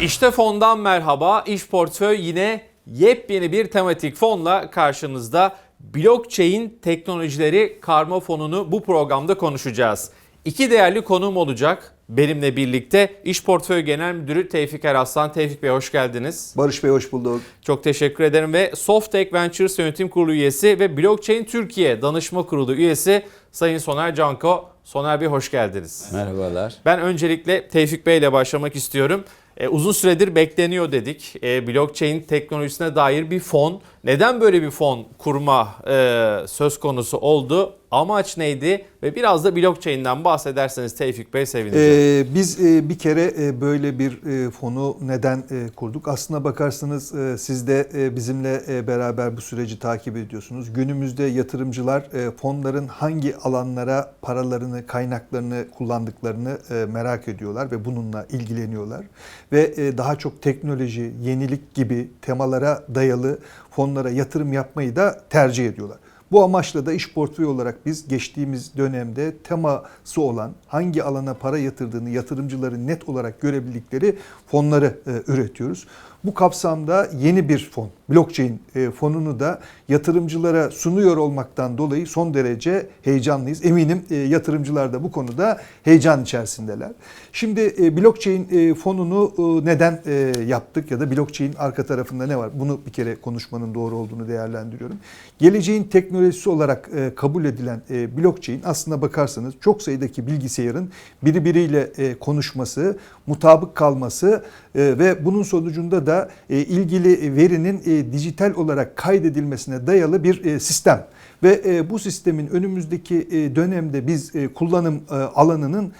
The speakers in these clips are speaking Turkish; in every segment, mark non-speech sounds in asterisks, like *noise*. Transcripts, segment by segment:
İşte fondan merhaba. İş portföy yine yepyeni bir tematik fonla karşınızda. Blockchain teknolojileri karma fonunu bu programda konuşacağız. İki değerli konuğum olacak benimle birlikte. İş Portföy Genel Müdürü Tevfik Eraslan. Tevfik Bey hoş geldiniz. Barış Bey hoş bulduk. Çok teşekkür ederim ve Softtech Ventures Yönetim Kurulu üyesi ve Blockchain Türkiye Danışma Kurulu üyesi Sayın Soner Canko. Soner Bey hoş geldiniz. Merhabalar. Ben öncelikle Tevfik Bey ile başlamak istiyorum. E, uzun süredir bekleniyor dedik. E, blockchain teknolojisine dair bir fon. Neden böyle bir fon kurma e, söz konusu oldu? Amaç neydi? Ve biraz da blockchain'den bahsederseniz Tevfik Bey sevineceğim. Ee, biz e, bir kere e, böyle bir e, fonu neden e, kurduk? Aslına bakarsanız e, siz de e, bizimle e, beraber bu süreci takip ediyorsunuz. Günümüzde yatırımcılar e, fonların hangi alanlara paralarını, kaynaklarını kullandıklarını e, merak ediyorlar ve bununla ilgileniyorlar. Ve e, daha çok teknoloji, yenilik gibi temalara dayalı fonlara yatırım yapmayı da tercih ediyorlar. Bu amaçla da iş portföyü olarak biz geçtiğimiz dönemde teması olan hangi alana para yatırdığını yatırımcıların net olarak görebildikleri fonları e, üretiyoruz. Bu kapsamda yeni bir fon, blockchain e, fonunu da yatırımcılara sunuyor olmaktan dolayı son derece heyecanlıyız. Eminim e, yatırımcılar da bu konuda heyecan içerisindeler. Şimdi e, blockchain fonunu neden yaptık ya da blockchain arka tarafında ne var? Bunu bir kere konuşmanın doğru olduğunu değerlendiriyorum. Geleceğin teknolojisi olarak kabul edilen blockchain aslında bakarsanız çok sayıdaki bilgisayarın birbiriyle konuşması, mutabık kalması ve bunun sonucunda da e, ilgili verinin e, dijital olarak kaydedilmesine dayalı bir e, sistem. Ve e, bu sistemin önümüzdeki e, dönemde biz e, kullanım alanının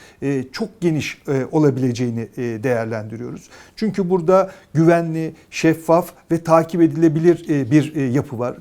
çok geniş olabileceğini değerlendiriyoruz. Çünkü burada güvenli, şeffaf ve takip edilebilir bir yapı var.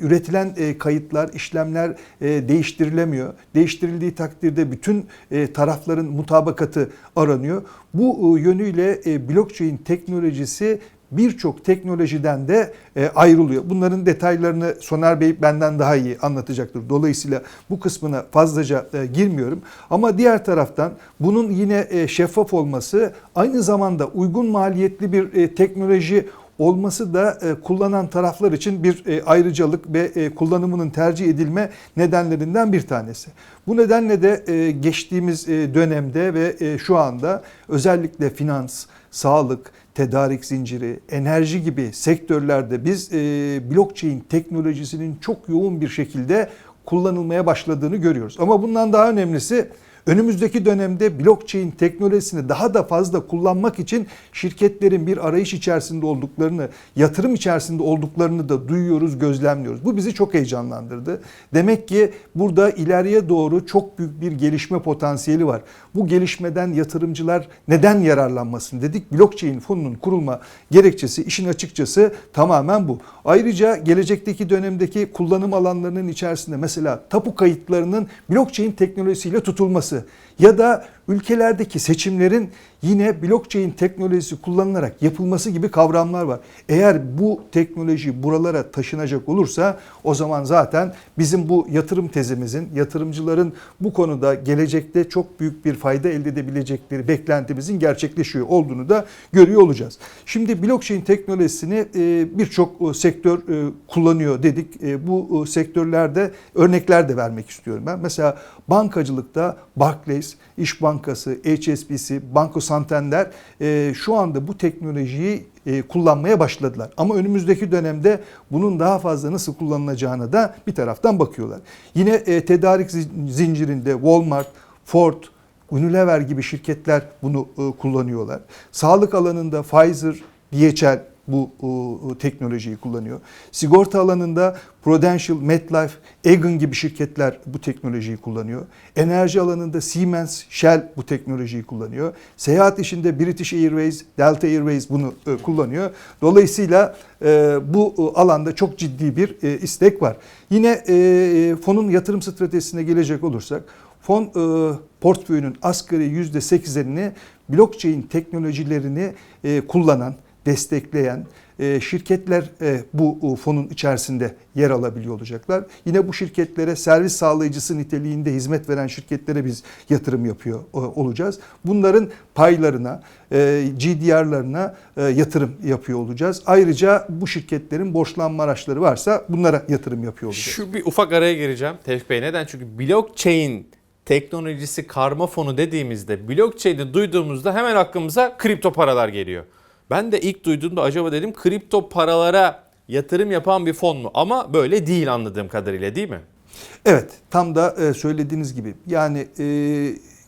Üretilen kayıtlar, işlemler değiştirilemiyor. Değiştirildiği takdirde bütün tarafların mutabakatı aranıyor. Bu yönüyle e, blockchain teknolojisi birçok teknolojiden de e, ayrılıyor. Bunların detaylarını Soner Bey benden daha iyi anlatacaktır. Dolayısıyla bu kısmına fazlaca e, girmiyorum. Ama diğer taraftan bunun yine e, şeffaf olması aynı zamanda uygun maliyetli bir teknoloji olması da kullanan taraflar için bir ayrıcalık ve kullanımının tercih edilme nedenlerinden bir tanesi. Bu nedenle de geçtiğimiz dönemde ve şu anda özellikle finans, sağlık, tedarik zinciri, enerji gibi sektörlerde biz e, blockchain teknolojisinin çok yoğun bir şekilde kullanılmaya başladığını görüyoruz. Ama bundan daha önemlisi Önümüzdeki dönemde blockchain teknolojisini daha da fazla kullanmak için şirketlerin bir arayış içerisinde olduklarını, yatırım içerisinde olduklarını da duyuyoruz, gözlemliyoruz. Bu bizi çok heyecanlandırdı. Demek ki burada ileriye doğru çok büyük bir gelişme potansiyeli var. Bu gelişmeden yatırımcılar neden yararlanmasın dedik. Blockchain fonunun kurulma gerekçesi işin açıkçası tamamen bu. Ayrıca gelecekteki dönemdeki kullanım alanlarının içerisinde mesela tapu kayıtlarının blockchain teknolojisiyle tutulması ya da ülkelerdeki seçimlerin yine blockchain teknolojisi kullanılarak yapılması gibi kavramlar var. Eğer bu teknoloji buralara taşınacak olursa o zaman zaten bizim bu yatırım tezimizin, yatırımcıların bu konuda gelecekte çok büyük bir fayda elde edebilecekleri beklentimizin gerçekleşiyor olduğunu da görüyor olacağız. Şimdi blockchain teknolojisini e, birçok sektör e, kullanıyor dedik. E, bu sektörlerde örnekler de vermek istiyorum ben. Mesela bankacılıkta Barclays, İş Bankası, HSBC, Banco Santander e, şu anda bu teknolojiyi e, kullanmaya başladılar. Ama önümüzdeki dönemde bunun daha fazla nasıl kullanılacağına da bir taraftan bakıyorlar. Yine e, tedarik zincirinde Walmart, Ford, Unilever gibi şirketler bunu e, kullanıyorlar. Sağlık alanında Pfizer, DHL bu teknolojiyi kullanıyor. Sigorta alanında Prudential, MetLife, Aegon gibi şirketler bu teknolojiyi kullanıyor. Enerji alanında Siemens, Shell bu teknolojiyi kullanıyor. Seyahat işinde British Airways, Delta Airways bunu e, kullanıyor. Dolayısıyla e, bu alanda çok ciddi bir e, istek var. Yine e, fonun yatırım stratejisine gelecek olursak fon e, portföyünün asgari %8'lerini blockchain teknolojilerini e, kullanan destekleyen e, şirketler e, bu fonun içerisinde yer alabiliyor olacaklar. Yine bu şirketlere servis sağlayıcısı niteliğinde hizmet veren şirketlere biz yatırım yapıyor e, olacağız. Bunların paylarına, GDR'larına yatırım yapıyor olacağız. Ayrıca bu şirketlerin borçlanma araçları varsa bunlara yatırım yapıyor olacağız. Şu bir ufak araya gireceğim Tevfik Bey. Neden? Çünkü blockchain teknolojisi karma fonu dediğimizde blockchain'i duyduğumuzda hemen aklımıza kripto paralar geliyor. Ben de ilk duyduğumda acaba dedim kripto paralara yatırım yapan bir fon mu? Ama böyle değil anladığım kadarıyla değil mi? Evet, tam da e, söylediğiniz gibi. Yani e,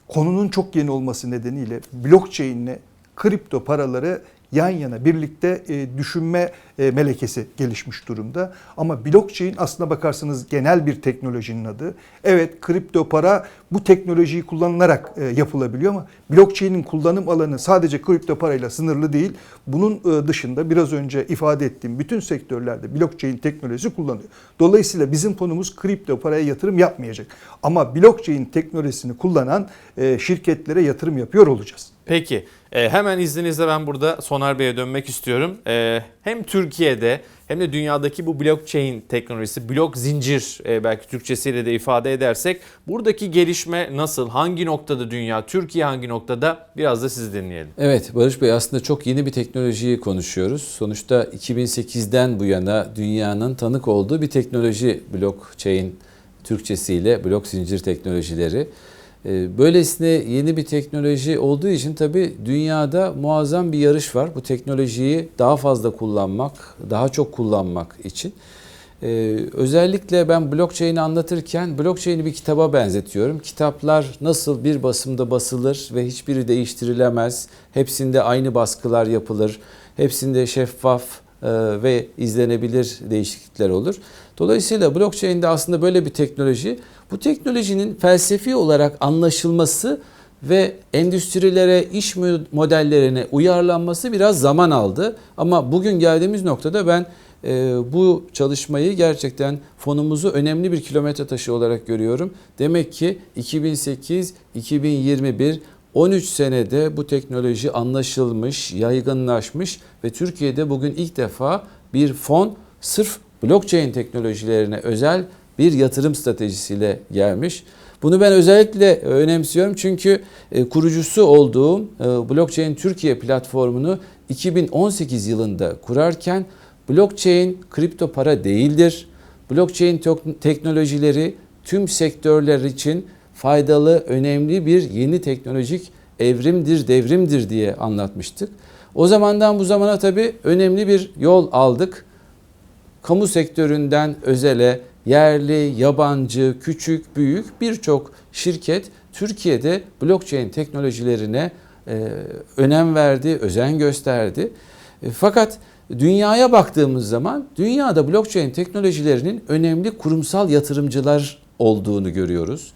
konunun çok yeni olması nedeniyle blockchain ile kripto paraları yan yana birlikte e, düşünme e, melekesi gelişmiş durumda. Ama blockchain aslına bakarsanız genel bir teknolojinin adı. Evet kripto para bu teknolojiyi kullanılarak e, yapılabiliyor ama blockchain'in kullanım alanı sadece kripto parayla sınırlı değil. Bunun dışında biraz önce ifade ettiğim bütün sektörlerde blockchain teknolojisi kullanılıyor. Dolayısıyla bizim konumuz kripto paraya yatırım yapmayacak. Ama blockchain teknolojisini kullanan şirketlere yatırım yapıyor olacağız. Peki e, hemen izninizle ben burada Soner Bey'e dönmek istiyorum. E, hem Türkiye'de hem de dünyadaki bu blockchain teknolojisi, blok zincir e, belki Türkçesiyle de ifade edersek buradaki gelişme nasıl, hangi noktada dünya, Türkiye hangi noktada biraz da sizi dinleyelim. Evet Barış Bey aslında çok yeni bir teknolojiyi konuşuyoruz. Sonuçta 2008'den bu yana dünyanın tanık olduğu bir teknoloji blockchain Türkçesiyle blok zincir teknolojileri. Ee, Böylesine yeni bir teknoloji olduğu için tabii dünyada muazzam bir yarış var. Bu teknolojiyi daha fazla kullanmak, daha çok kullanmak için. Ee, özellikle ben blockchain'i anlatırken blockchain'i bir kitaba benzetiyorum. Kitaplar nasıl bir basımda basılır ve hiçbiri değiştirilemez. Hepsinde aynı baskılar yapılır. Hepsinde şeffaf e, ve izlenebilir değişiklikler olur. Dolayısıyla blockchain'de aslında böyle bir teknoloji. Bu teknolojinin felsefi olarak anlaşılması ve endüstrilere, iş modellerine uyarlanması biraz zaman aldı. Ama bugün geldiğimiz noktada ben e, bu çalışmayı gerçekten fonumuzu önemli bir kilometre taşı olarak görüyorum. Demek ki 2008-2021 13 senede bu teknoloji anlaşılmış, yaygınlaşmış ve Türkiye'de bugün ilk defa bir fon sırf blockchain teknolojilerine özel bir yatırım stratejisiyle gelmiş. Bunu ben özellikle önemsiyorum çünkü e, kurucusu olduğum e, Blockchain Türkiye platformunu 2018 yılında kurarken blockchain kripto para değildir. Blockchain teknolojileri tüm sektörler için faydalı, önemli bir yeni teknolojik evrimdir, devrimdir diye anlatmıştık. O zamandan bu zamana tabii önemli bir yol aldık. Kamu sektöründen özele, yerli, yabancı, küçük, büyük birçok şirket Türkiye'de blockchain teknolojilerine e, önem verdi, özen gösterdi. E, fakat dünyaya baktığımız zaman dünyada blockchain teknolojilerinin önemli kurumsal yatırımcılar olduğunu görüyoruz.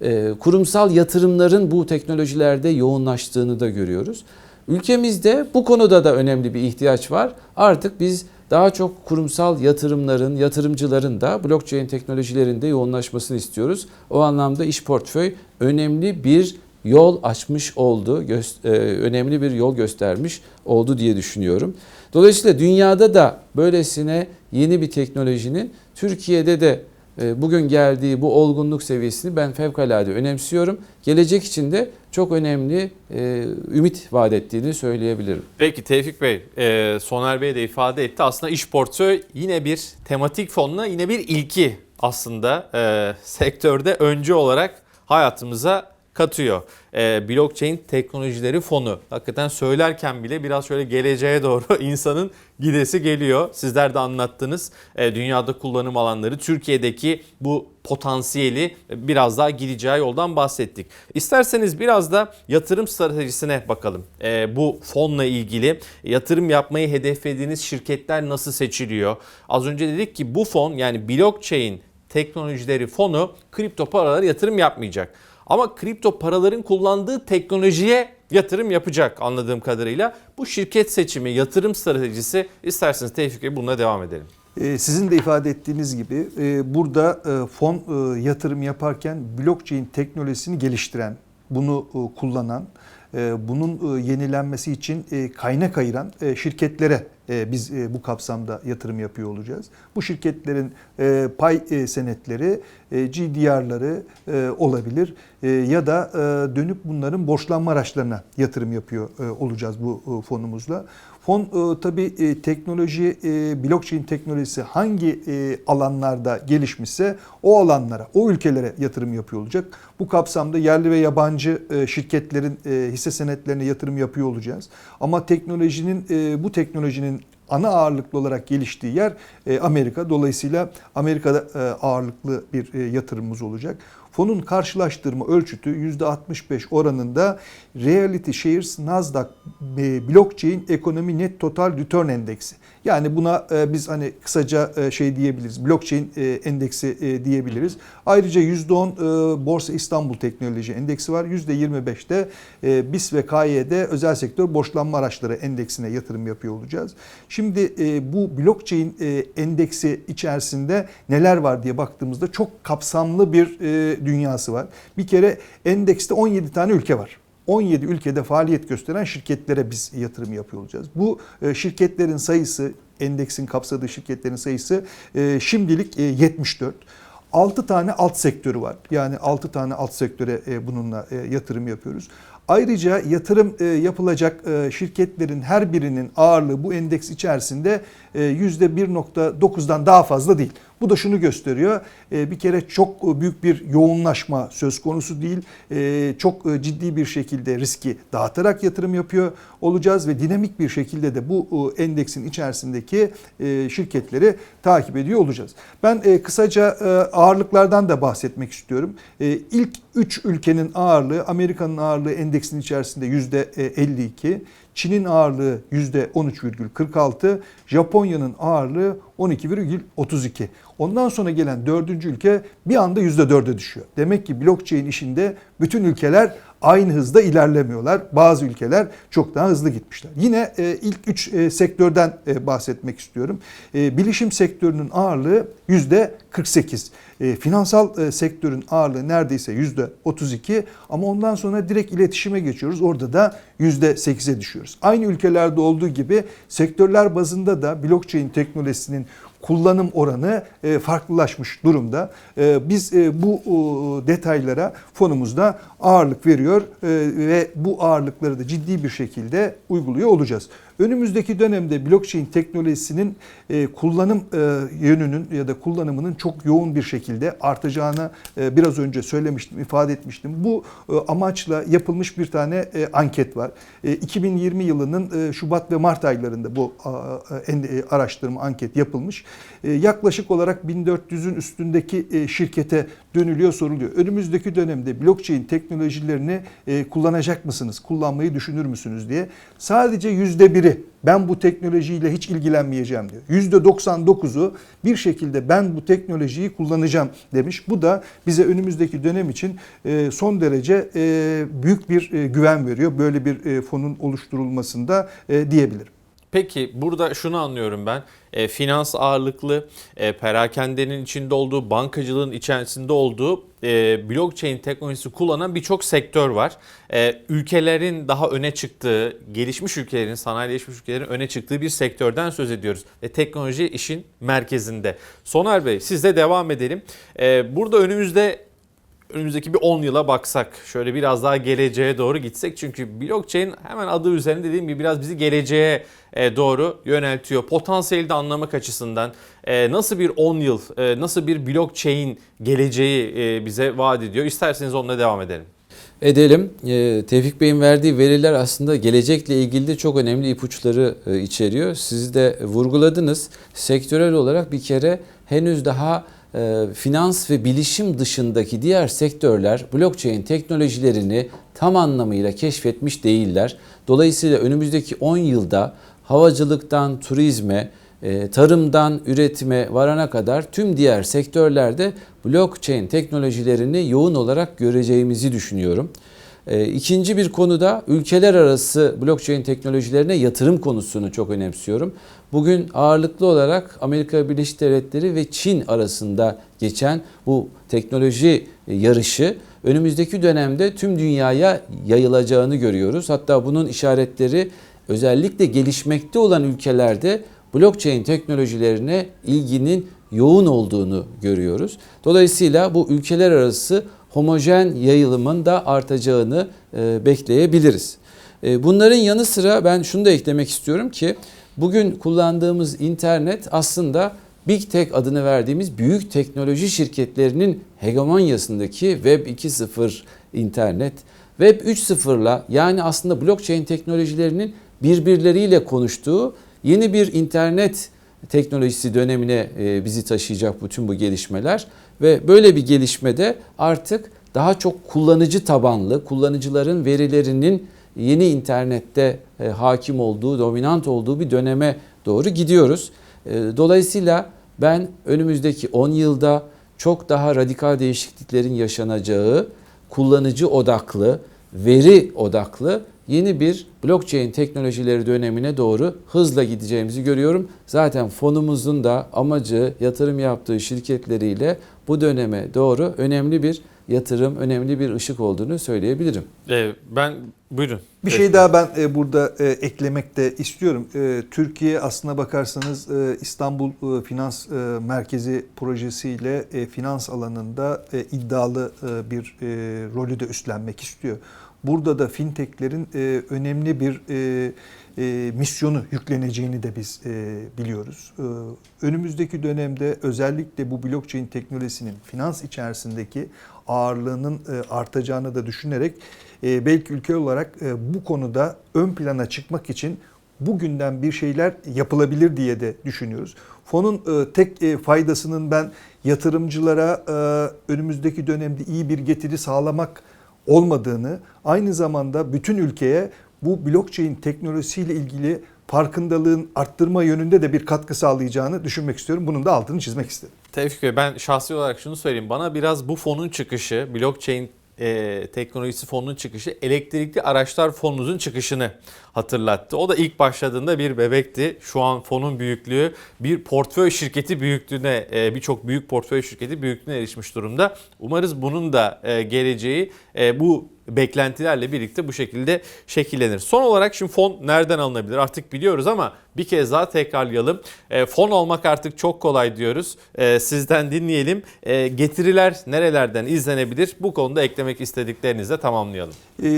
E, kurumsal yatırımların bu teknolojilerde yoğunlaştığını da görüyoruz. Ülkemizde bu konuda da önemli bir ihtiyaç var. Artık biz daha çok kurumsal yatırımların, yatırımcıların da blockchain teknolojilerinde yoğunlaşmasını istiyoruz. O anlamda iş portföy önemli bir yol açmış oldu, e, önemli bir yol göstermiş oldu diye düşünüyorum. Dolayısıyla dünyada da böylesine yeni bir teknolojinin Türkiye'de de bugün geldiği bu olgunluk seviyesini ben fevkalade önemsiyorum. Gelecek için de çok önemli e, ümit vaat ettiğini söyleyebilirim. Peki Tevfik Bey, e, Soner Bey de ifade etti. Aslında iş portföy yine bir tematik fonla yine bir ilki aslında sektörde öncü olarak hayatımıza katıyor. E, blockchain teknolojileri fonu. Hakikaten söylerken bile biraz şöyle geleceğe doğru *laughs* insanın gidesi geliyor. Sizler de anlattınız. E, dünyada kullanım alanları, Türkiye'deki bu potansiyeli biraz daha gideceği yoldan bahsettik. İsterseniz biraz da yatırım stratejisine bakalım. E, bu fonla ilgili yatırım yapmayı hedeflediğiniz şirketler nasıl seçiliyor? Az önce dedik ki bu fon yani blockchain teknolojileri fonu kripto paralara yatırım yapmayacak. Ama kripto paraların kullandığı teknolojiye yatırım yapacak anladığım kadarıyla. Bu şirket seçimi, yatırım stratejisi isterseniz Tevfik Bey bununla devam edelim. Ee, sizin de ifade ettiğiniz gibi e, burada e, fon e, yatırım yaparken blockchain teknolojisini geliştiren, bunu kullanan, bunun yenilenmesi için kaynak ayıran şirketlere biz e, bu kapsamda yatırım yapıyor olacağız. Bu şirketlerin e, pay e, senetleri, e, GDR'ları e, olabilir E, ya da e, dönüp bunların borçlanma araçlarına yatırım yapıyor e, olacağız bu e, fonumuzla. Fon e, tabii e, teknoloji, e, blockchain teknolojisi hangi e, alanlarda gelişmişse o alanlara, o ülkelere yatırım yapıyor olacak. Bu kapsamda yerli ve yabancı e, şirketlerin e, hisse senetlerine yatırım yapıyor olacağız. Ama teknolojinin, e, bu teknolojinin ana ağırlıklı olarak geliştiği yer e, Amerika. Dolayısıyla Amerika'da e, ağırlıklı bir e, yatırımımız olacak. Fonun karşılaştırma ölçütü %65 oranında Reality Shares Nasdaq Blockchain Economy Net Total Return Endeksi. Yani buna e, biz hani kısaca e, şey diyebiliriz. Blockchain e, endeksi diyebiliriz. Ayrıca %10 e, Borsa İstanbul Teknoloji Endeksi var. %25'te e, BIS ve KY'de özel sektör borçlanma araçları endeksine yatırım yapıyor olacağız. Şimdi bu blockchain endeksi içerisinde neler var diye baktığımızda çok kapsamlı bir dünyası var. Bir kere endekste 17 tane ülke var. 17 ülkede faaliyet gösteren şirketlere biz yatırım yapıyor olacağız. Bu e, şirketlerin sayısı, endeksin kapsadığı şirketlerin sayısı e, şimdilik e, 74. 6 tane alt sektörü var. Yani 6 tane alt sektöre e, bununla e, yatırım yapıyoruz. Ayrıca yatırım e, yapılacak e, şirketlerin her birinin ağırlığı bu endeks içerisinde e, %1.9'dan daha fazla değil. Bu da şunu gösteriyor. e, Bir kere çok büyük bir yoğunlaşma söz konusu değil. E, Çok ciddi bir şekilde riski dağıtarak yatırım yapıyor olacağız ve dinamik bir şekilde de bu e, endeksin içerisindeki e, şirketleri takip ediyor olacağız. Ben e, kısaca e, ağırlıklardan da bahsetmek istiyorum. E, İlk 3 ülkenin ağırlığı Amerika'nın ağırlığı endeksin içerisinde %52. Çin'in ağırlığı %13,46, Japonya'nın ağırlığı 12,32. Ondan sonra gelen dördüncü ülke bir anda %4'e düşüyor. Demek ki blockchain işinde bütün ülkeler aynı hızda ilerlemiyorlar. Bazı ülkeler çok daha hızlı gitmişler. Yine e, ilk üç e, sektörden e, bahsetmek istiyorum. E, bilişim sektörünün ağırlığı %48. E, finansal e, sektörün ağırlığı neredeyse %32 ama ondan sonra direkt iletişime geçiyoruz. Orada da %8'e düşüyoruz. Aynı ülkelerde olduğu gibi sektörler bazında da blockchain teknolojisinin kullanım oranı e, farklılaşmış durumda. E, Biz e, bu detaylara fonumuzda ağırlık veriyor ve bu ağırlıkları da ciddi bir şekilde uyguluyor olacağız. Önümüzdeki dönemde blockchain teknolojisinin e, kullanım e, yönünün ya da kullanımının çok yoğun bir şekilde artacağını e, biraz önce söylemiştim, ifade etmiştim. Bu amaçla yapılmış bir tane anket var. E, 2020 yılının Şubat ve Mart aylarında bu araştırma anket yapılmış. Yaklaşık olarak 1400'ün üstündeki şirkete dönülüyor, soruluyor. Önümüzdeki dönemde blockchain teknolojilerini kullanacak mısınız? Kullanmayı düşünür müsünüz diye. Sadece yüzde biri ben bu teknolojiyle hiç ilgilenmeyeceğim diyor. Yüzde 99'u bir şekilde ben bu teknolojiyi kullanacağım demiş. Bu da bize önümüzdeki dönem için e, son derece e, büyük bir e, güven veriyor. Böyle bir fonun oluşturulmasında diyebilirim. Peki burada şunu anlıyorum ben. E, finans ağırlıklı, e, perakendenin içinde olduğu, bankacılığın içerisinde olduğu e, blockchain teknolojisi kullanan birçok sektör var. E, ülkelerin daha öne çıktığı, gelişmiş ülkelerin, sanayileşmiş ülkelerin öne çıktığı bir sektörden söz ediyoruz. Ve teknoloji işin merkezinde. Soner Bey sizle devam edelim. E, burada önümüzde önümüzdeki bir 10 yıla baksak, şöyle biraz daha geleceğe doğru gitsek. Çünkü blockchain hemen adı üzerinde dediğim gibi biraz bizi geleceğe e, doğru yöneltiyor. Potansiyeli de anlamak açısından e, nasıl bir 10 yıl, e, nasıl bir blockchain geleceği bize vaat ediyor. İsterseniz onunla devam edelim. Edelim. Tevfik Bey'in verdiği veriler aslında gelecekle ilgili de çok önemli ipuçları içeriyor. Siz de vurguladınız. Sektörel olarak bir kere henüz daha e, finans ve bilişim dışındaki diğer sektörler blockchain teknolojilerini tam anlamıyla keşfetmiş değiller. Dolayısıyla önümüzdeki 10 yılda havacılıktan turizme, e, tarımdan üretime varana kadar tüm diğer sektörlerde blockchain teknolojilerini yoğun olarak göreceğimizi düşünüyorum. E, İkinci bir konuda ülkeler arası blockchain teknolojilerine yatırım konusunu çok önemsiyorum. Bugün ağırlıklı olarak Amerika Birleşik Devletleri ve Çin arasında geçen bu teknoloji yarışı önümüzdeki dönemde tüm dünyaya yayılacağını görüyoruz. Hatta bunun işaretleri özellikle gelişmekte olan ülkelerde blockchain teknolojilerine ilginin yoğun olduğunu görüyoruz. Dolayısıyla bu ülkeler arası homojen yayılımın da artacağını e, bekleyebiliriz. E, bunların yanı sıra ben şunu da eklemek istiyorum ki bugün kullandığımız internet aslında Big Tech adını verdiğimiz büyük teknoloji şirketlerinin hegemonyasındaki Web 2.0 internet, Web 3.0'la yani aslında blockchain teknolojilerinin birbirleriyle konuştuğu yeni bir internet teknolojisi dönemine e, bizi taşıyacak bütün bu gelişmeler ve böyle bir gelişmede artık daha çok kullanıcı tabanlı, kullanıcıların verilerinin yeni internette e, hakim olduğu, dominant olduğu bir döneme doğru gidiyoruz. E, Dolayısıyla ben önümüzdeki 10 yılda çok daha radikal değişikliklerin yaşanacağı, kullanıcı odaklı, veri odaklı yeni bir blockchain teknolojileri dönemine doğru hızla gideceğimizi görüyorum. Zaten fonumuzun da amacı yatırım yaptığı şirketleriyle bu döneme doğru önemli bir yatırım, önemli bir ışık olduğunu söyleyebilirim. Ee, ben buyurun. Bir şey daha ben e, burada e, eklemek de istiyorum. E, Türkiye aslına bakarsanız e, İstanbul e, Finans e, Merkezi projesiyle e, finans alanında e, iddialı e, bir e, rolü de üstlenmek istiyor. Burada da fintechlerin e, önemli bir e, e, misyonu yükleneceğini de biz e, biliyoruz. E, önümüzdeki dönemde özellikle bu blockchain teknolojisinin finans içerisindeki ağırlığının e, artacağını da düşünerek e, belki ülke olarak e, bu konuda ön plana çıkmak için bugünden bir şeyler yapılabilir diye de düşünüyoruz. Fonun e, tek e, faydasının ben yatırımcılara e, önümüzdeki dönemde iyi bir getiri sağlamak olmadığını, aynı zamanda bütün ülkeye bu blockchain teknolojisiyle ilgili farkındalığın arttırma yönünde de bir katkı sağlayacağını düşünmek istiyorum. Bunun da altını çizmek istedim. Tevfik Bey ben şahsi olarak şunu söyleyeyim. Bana biraz bu fonun çıkışı, blockchain e, teknolojisi fonunun çıkışı elektrikli araçlar fonunuzun çıkışını hatırlattı. O da ilk başladığında bir bebekti. Şu an fonun büyüklüğü bir portföy şirketi büyüklüğüne, e, birçok büyük portföy şirketi büyüklüğüne erişmiş durumda. Umarız bunun da e, geleceği e, bu beklentilerle birlikte bu şekilde şekillenir. Son olarak şimdi fon nereden alınabilir artık biliyoruz ama bir kez daha tekrarlayalım. E, fon almak artık çok kolay diyoruz. E, sizden dinleyelim. E, getiriler nerelerden izlenebilir? Bu konuda eklemek istediklerinizi tamamlayalım. E,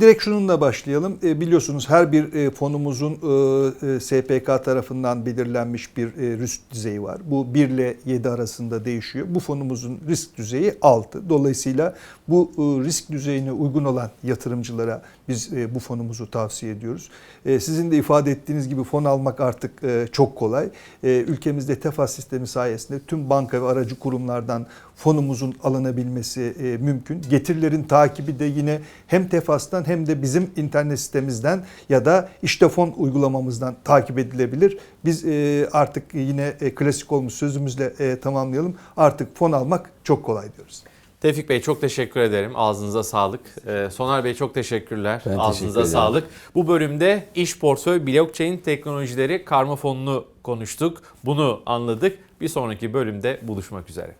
direkt şununla başlayalım. E, biliyorsunuz her bir e, fonumuzun e, e, SPK tarafından belirlenmiş bir e, risk düzeyi var. Bu 1 ile 7 arasında değişiyor. Bu fonumuzun risk düzeyi 6. Dolayısıyla bu e, risk düzeyine uygun olan yatırımcılara biz e, bu fonumuzu tavsiye ediyoruz. E, sizin de ifade ettiğiniz gibi fon almak artık e, çok kolay. Ülkemizde TEFAS sistemi sayesinde tüm banka ve aracı kurumlardan fonumuzun alınabilmesi mümkün. Getirilerin takibi de yine hem TEFAS'tan hem de bizim internet sitemizden ya da işte fon uygulamamızdan takip edilebilir. Biz artık yine klasik olmuş sözümüzle tamamlayalım. Artık fon almak çok kolay diyoruz. Tevfik Bey çok teşekkür ederim. Ağzınıza sağlık. Ee, Soner Bey çok teşekkürler. Ben Ağzınıza teşekkür sağlık. Bu bölümde iş portföy blockchain teknolojileri karma fonunu konuştuk. Bunu anladık. Bir sonraki bölümde buluşmak üzere.